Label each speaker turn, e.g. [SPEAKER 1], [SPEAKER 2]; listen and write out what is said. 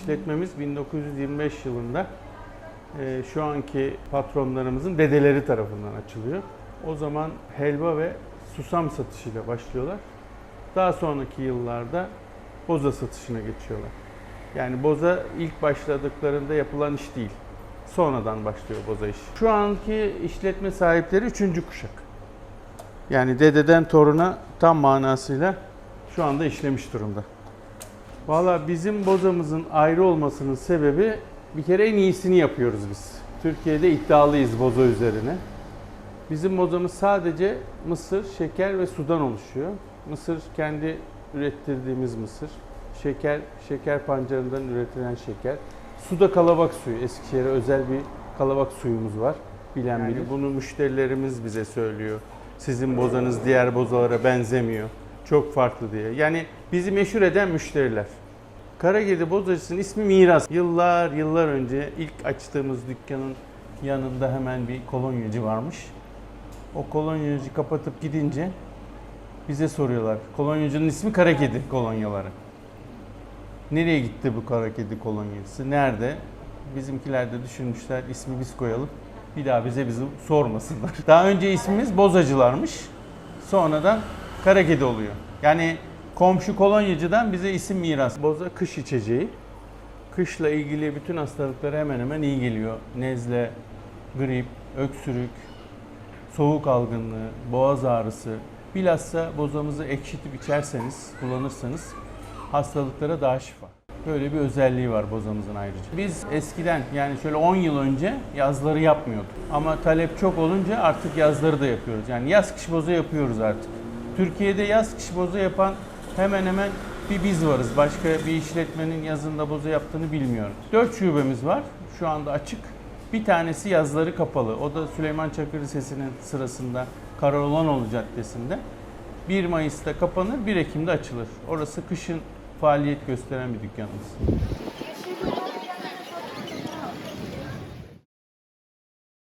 [SPEAKER 1] işletmemiz 1925 yılında e, şu anki patronlarımızın dedeleri tarafından açılıyor. O zaman helva ve susam satışıyla başlıyorlar. Daha sonraki yıllarda boza satışına geçiyorlar. Yani boza ilk başladıklarında yapılan iş değil. Sonradan başlıyor boza iş. Şu anki işletme sahipleri üçüncü kuşak. Yani dededen toruna tam manasıyla şu anda işlemiş durumda. Valla bizim bozamızın ayrı olmasının sebebi bir kere en iyisini yapıyoruz biz. Türkiye'de iddialıyız boza üzerine. Bizim bozamız sadece mısır, şeker ve sudan oluşuyor. Mısır kendi ürettirdiğimiz mısır. Şeker, şeker pancarından üretilen şeker. Su da kalabak suyu. Eskişehir'e özel bir kalabak suyumuz var. Bilen
[SPEAKER 2] Yani-
[SPEAKER 1] bilir. Bunu müşterilerimiz bize söylüyor. Sizin bozanız diğer bozalara benzemiyor. Çok farklı diye. Yani bizi meşhur eden müşteriler. Karagedi Bozacısı'nın ismi Miras. Yıllar yıllar önce ilk açtığımız dükkanın yanında hemen bir kolonyacı varmış. O kolonyacı kapatıp gidince bize soruyorlar. Kolonyacının ismi Karakedi kolonyaları. Nereye gitti bu Karakedi kolonyacısı? Nerede? Bizimkiler de düşünmüşler ismi biz koyalım. Bir daha bize bizi sormasınlar. Daha önce ismimiz Bozacılarmış. Sonradan Karakedi oluyor. Yani komşu kolonyacıdan bize isim miras. Boza kış içeceği. Kışla ilgili bütün hastalıklara hemen hemen iyi geliyor. Nezle, grip, öksürük, soğuk algınlığı, boğaz ağrısı. Bilhassa bozamızı ekşitip içerseniz, kullanırsanız hastalıklara daha şifa. Böyle bir özelliği var bozamızın ayrıca. Biz eskiden yani şöyle 10 yıl önce yazları yapmıyorduk. Ama talep çok olunca artık yazları da yapıyoruz. Yani yaz kış boza yapıyoruz artık. Türkiye'de yaz kış boza yapan hemen hemen bir biz varız. Başka bir işletmenin yazında boza yaptığını bilmiyorum. 4 şubemiz var. Şu anda açık. Bir tanesi yazları kapalı. O da Süleyman Çakır Lisesi'nin sırasında Karolanoğlu Caddesi'nde. 1 Mayıs'ta kapanır, 1 Ekim'de açılır. Orası kışın faaliyet gösteren bir dükkanımız.